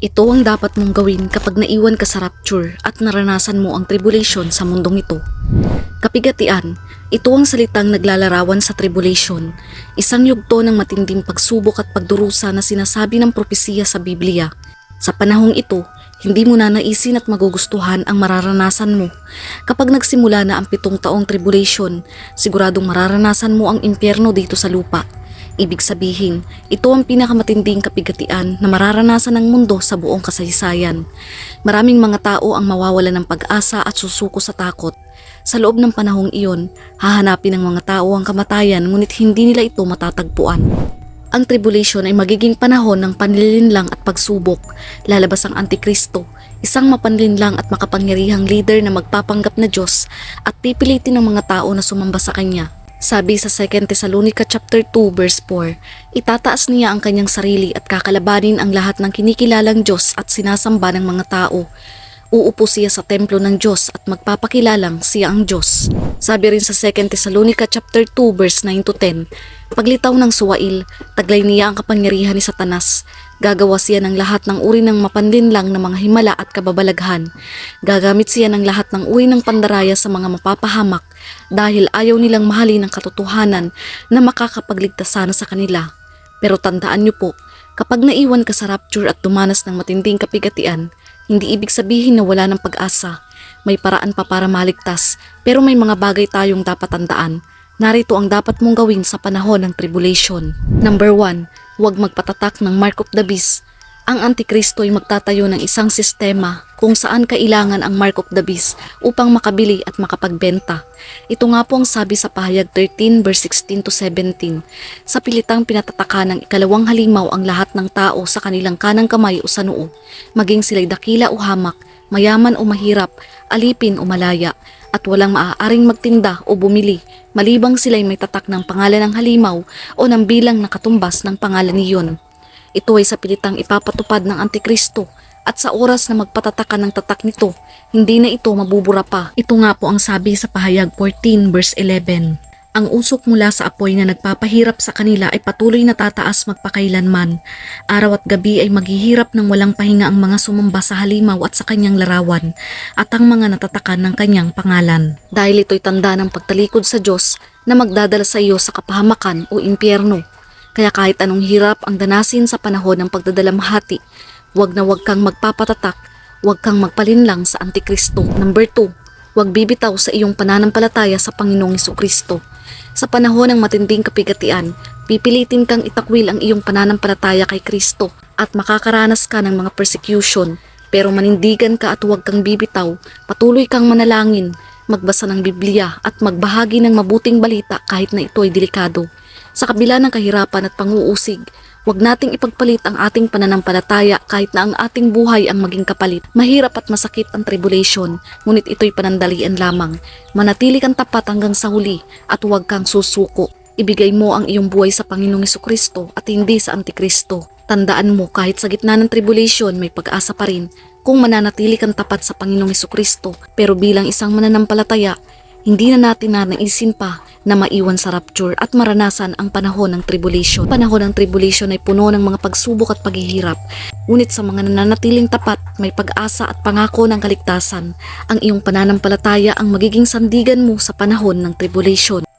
Ito ang dapat mong gawin kapag naiwan ka sa rapture at naranasan mo ang tribulation sa mundong ito. Kapigatian, ito ang salitang naglalarawan sa tribulation, isang yugto ng matinding pagsubok at pagdurusa na sinasabi ng propesiya sa Biblia. Sa panahong ito, hindi mo na naisin at magugustuhan ang mararanasan mo. Kapag nagsimula na ang pitong taong tribulation, siguradong mararanasan mo ang impyerno dito sa lupa. Ibig sabihin, ito ang pinakamatinding kapigatian na mararanasan ng mundo sa buong kasaysayan. Maraming mga tao ang mawawala ng pag-asa at susuko sa takot. Sa loob ng panahong iyon, hahanapin ng mga tao ang kamatayan ngunit hindi nila ito matatagpuan. Ang tribulation ay magiging panahon ng panlilinlang at pagsubok. Lalabas ang Antikristo, isang mapanlinlang at makapangyarihang leader na magpapanggap na Diyos at pipilitin ng mga tao na sumamba sa Kanya. Sabi sa 2 Thessalonica chapter 2 verse 4, itataas niya ang kanyang sarili at kakalabanin ang lahat ng kinikilalang Diyos at sinasamba ng mga tao. Uupo siya sa templo ng Diyos at magpapakilalang siya ang Diyos. Sabi rin sa 2 Thessalonica chapter 2 verse 9 to 10, paglitaw ng suwail, taglay niya ang kapangyarihan ni Satanas. Gagawa siya ng lahat ng uri ng mapanlinlang na mga himala at kababalaghan. Gagamit siya ng lahat ng uri ng pandaraya sa mga mapapahamak dahil ayaw nilang mahalin ang katotohanan na makakapagligtas sana sa kanila. Pero tandaan niyo po, kapag naiwan ka sa rapture at dumanas ng matinding kapigatian, hindi ibig sabihin na wala ng pag-asa. May paraan pa para maligtas, pero may mga bagay tayong dapat tandaan. Narito ang dapat mong gawin sa panahon ng tribulation. Number 1, huwag magpatatak ng Mark of the Beast. Ang Antikristo ay magtatayo ng isang sistema kung saan kailangan ang Mark of the Beast upang makabili at makapagbenta. Ito nga po ang sabi sa pahayag 13 verse 16 to 17. Sa pilitang pinatataka ng ikalawang halimaw ang lahat ng tao sa kanilang kanang kamay o sa noo, maging sila'y dakila o hamak, mayaman o mahirap, alipin o malaya, at walang maaaring magtinda o bumili malibang sila'y may tatak ng pangalan ng halimaw o ng bilang na katumbas ng pangalan niyon. Ito ay sa pilitang ipapatupad ng Antikristo at sa oras na magpatatakan ng tatak nito, hindi na ito mabubura pa. Ito nga po ang sabi sa pahayag 14 verse 11. Ang usok mula sa apoy na nagpapahirap sa kanila ay patuloy na tataas magpakailanman. Araw at gabi ay maghihirap ng walang pahinga ang mga sumamba sa halimaw at sa kanyang larawan at ang mga natatakan ng kanyang pangalan. Dahil ito'y tanda ng pagtalikod sa Diyos na magdadala sa iyo sa kapahamakan o impyerno. Kaya kahit anong hirap ang danasin sa panahon ng pagdadalamhati, huwag na huwag kang magpapatatak, huwag kang magpalinlang sa Antikristo. Number 2, huwag bibitaw sa iyong pananampalataya sa Panginoong Kristo. Sa panahon ng matinding kapigatian, pipilitin kang itakwil ang iyong pananampalataya kay Kristo at makakaranas ka ng mga persecution. Pero manindigan ka at huwag kang bibitaw, patuloy kang manalangin, magbasa ng Biblia at magbahagi ng mabuting balita kahit na ito ay delikado. Sa kabila ng kahirapan at panguusig, huwag nating ipagpalit ang ating pananampalataya kahit na ang ating buhay ang maging kapalit. Mahirap at masakit ang tribulation, ngunit ito'y panandalian lamang. Manatili kang tapat hanggang sa huli at huwag kang susuko. Ibigay mo ang iyong buhay sa Panginoong Kristo at hindi sa Antikristo. Tandaan mo kahit sa gitna ng tribulation may pag-asa pa rin kung mananatili kang tapat sa Panginoong Kristo. Pero bilang isang mananampalataya, hindi na natin na naisin pa na maiwan sa rapture at maranasan ang panahon ng tribulation. Panahon ng tribulation ay puno ng mga pagsubok at paghihirap. Ngunit sa mga nananatiling tapat, may pag-asa at pangako ng kaligtasan. Ang iyong pananampalataya ang magiging sandigan mo sa panahon ng tribulation.